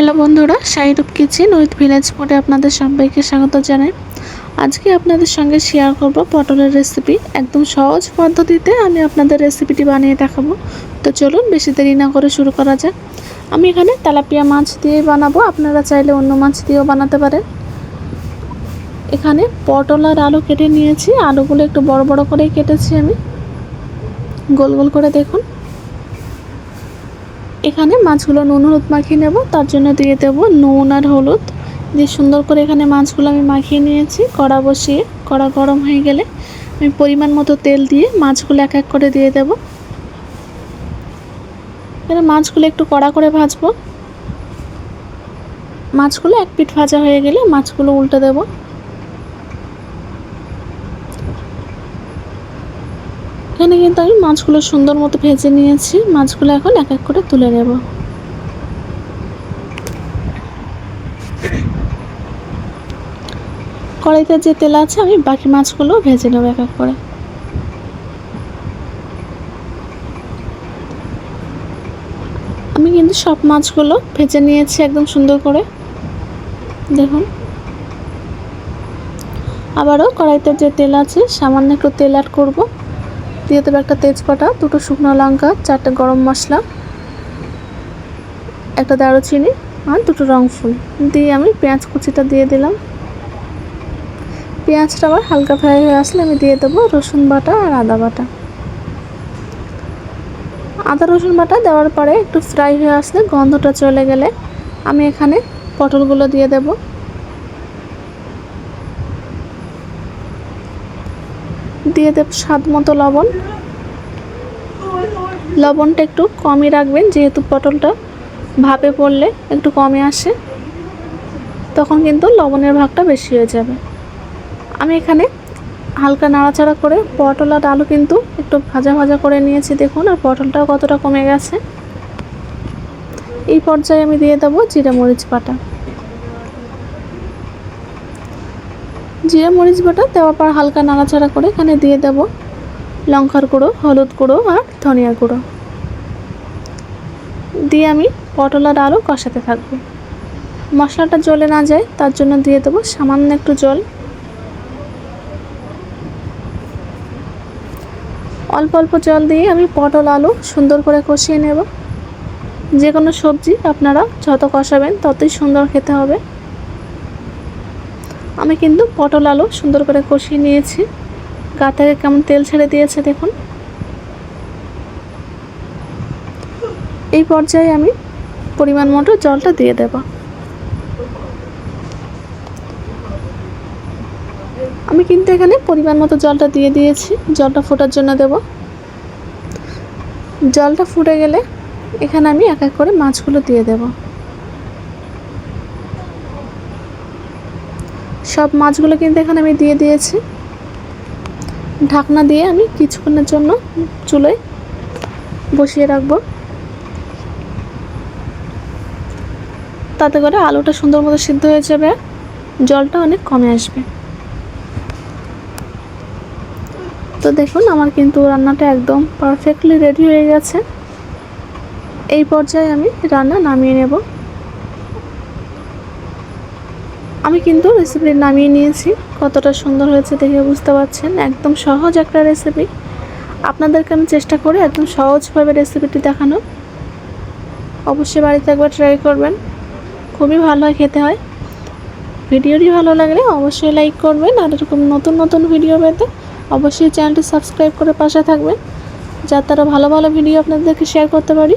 Hello বন্ধুরা, শাহিরুপ kitchen with village ফুডে আপনাদের সবাইকে স্বাগত জানাই। আজকে আপনাদের সঙ্গে শেয়ার করব পটলের রেসিপি একদম সহজ পদ্ধতিতে আমি আপনাদের রেসিপিটি বানিয়ে দেখাবো। তো চলুন বেশি দেরি না করে শুরু করা যাক। আমি এখানে তেলাপিয়া মাছ দিয়েই বানাবো, আপনারা চাইলে অন্য মাছ দিয়েও বানাতে পারেন। এখানে পটল আর আলু কেটে নিয়েছি, আলুগুলো একটু বড় বড় করেই কেটেছি আমি। গোল গোল করে দেখুন। এখানে মাছগুলো নুন, হলুদ মাখিয়ে নেব। তার জন্য দিয়ে দেবো নুন আর হলুদ। দিয়ে সুন্দর করে এখানে মাছগুলো আমি মাখিয়ে নিয়েছি। কড়া বসিয়ে, কড়া গরম হয়ে গেলে আমি পরিমাণ মতো তেল দিয়ে মাছগুলো এক এক করে দিয়ে দেব। এবার মাছগুলো একটু কড়া করে ভাজবো। মাছগুলো এক পিঠ ভাজা হয়ে গেলে মাছগুলো উল্টে দেবো। এখানে কিন্তু আমি মাছগুলো সুন্দর মতো ভেজে নিয়েছি। মাছগুলো এখন এক এক করে তুলে নেব। কড়াইতে যে তেল আছে, আমি বাকি মাছগুলো ভেজে নেব এক এক করে। আমি কিন্তু সব মাছগুলো ভেজে নিয়েছি একদম সুন্দর করে। দেখুন। আবারও কড়াইতে যে তেল আছে, সামান্য একটু তেল অ্যাড করব। দিয়ে দেবো একটা তেজপাতা, দুটো শুকনো লঙ্কা, চারটে গরম মশলা, একটা দারুচিনি আর দুটো রং ফুল। দিয়ে আমি পেঁয়াজ কুচিটা দিয়ে দিলাম। পেঁয়াজটা আবার হালকা ফ্রাই হয়ে আসলে আমি দিয়ে দেবো রসুন বাটা আর আদা বাটা। আদা রসুন বাটা দেওয়ার পরে একটু ফ্রাই হয়ে আসলে গন্ধটা চলে গেলে আমি এখানে পটলগুলো দিয়ে দেবো। দিয়ে দেব স্বাদ মতো লবণ। লবণটা একটু কমই রাখবেন, যেহেতু পটলটা ভাপে পড়লে একটু কমে আসে। তখন কিন্তু লবণের ভাগটা বেশি হয়ে যাবে। আমি এখানে হালকা নাড়াচাড়া করে পটল আর আলু কিন্তু একটু ভাজা ভাজা করে নিয়েছি, দেখুন, আর পটলটাও কতটা কমে গেছে। এই পর্যায়ে আমি দিয়ে দেবো জিরা মরিচ বাটা। জিরা মরিচ বাটা, দেওয়ার পর হালকা নাড়াচাড়া করে এখানে দিয়ে দেব লঙ্কার গুঁড়ো, হলুদ গুঁড়ো আর ধনিয়া গুঁড়ো। দিয়ে আমি পটল আর আলু কষাতে থাকব। মশলাটা জলে না যায়, তার জন্য দিয়ে দেবো সামান্য একটু জল। অল্প অল্প জল দিয়ে আমি পটল, আলু সুন্দর করে কষিয়ে নেব। যে কোনো সবজি আপনারা যত কষাবেন ততই সুন্দর খেতে হবে। আমি কিন্তু পটল আলু সুন্দর করে কষিয়ে নিয়েছি। গা থেকে কেমন তেল ছেড়ে দিয়েছে দেখুন। এই পর্যায়ে আমি পরিমাণ মতো জলটা দিয়ে দেব। আমি কিন্তু এখানে পরিমাণ মতো জলটা দিয়ে দিয়েছি। জলটা ফোটার জন্য দেব। জলটা ফুটে গেলে এখানে আমি এক এক করে মাছগুলো দিয়ে দেবো। সব মাছগুলো কিন্তু এখানে আমি দিয়ে দিয়েছি। ঢাকনা দিয়ে আমি কিছুক্ষণের জন্য চুলোয় বসিয়ে রাখব। তাতে করে আলুটা সুন্দর মতো সিদ্ধ হয়ে যাবে। জলটা অনেক কমে আসবে। তো দেখুন, আমার কিন্তু রান্নাটা একদম পারফেক্টলি রেডি হয়ে গেছে। এই পর্যায়ে আমি রান্না নামিয়ে নেব। আমি কিন্তু রেসিপি নামিয়ে নিয়েছি। কতটা সুন্দর হয়েছে দেখে বুঝতে পারছেন? একদম সহজ একটা রেসিপি আপনাদেরকে আমি চেষ্টা করি একদম সহজভাবে রেসিপিটি দেখানো। অবশ্যই বাড়িতে একবার ট্রাই করবেন। খুবই ভালো খেতে হয়। ভিডিওটি ভালো লাগলে অবশ্যই লাইক করবেন আর এরকম নতুন নতুন ভিডিও পেতে অবশ্যই চ্যানেলটি সাবস্ক্রাইব করে পাশে থাকবেন। যাতে তারা ভালো ভালো ভিডিও আপনাদেরকে শেয়ার করতে পারি।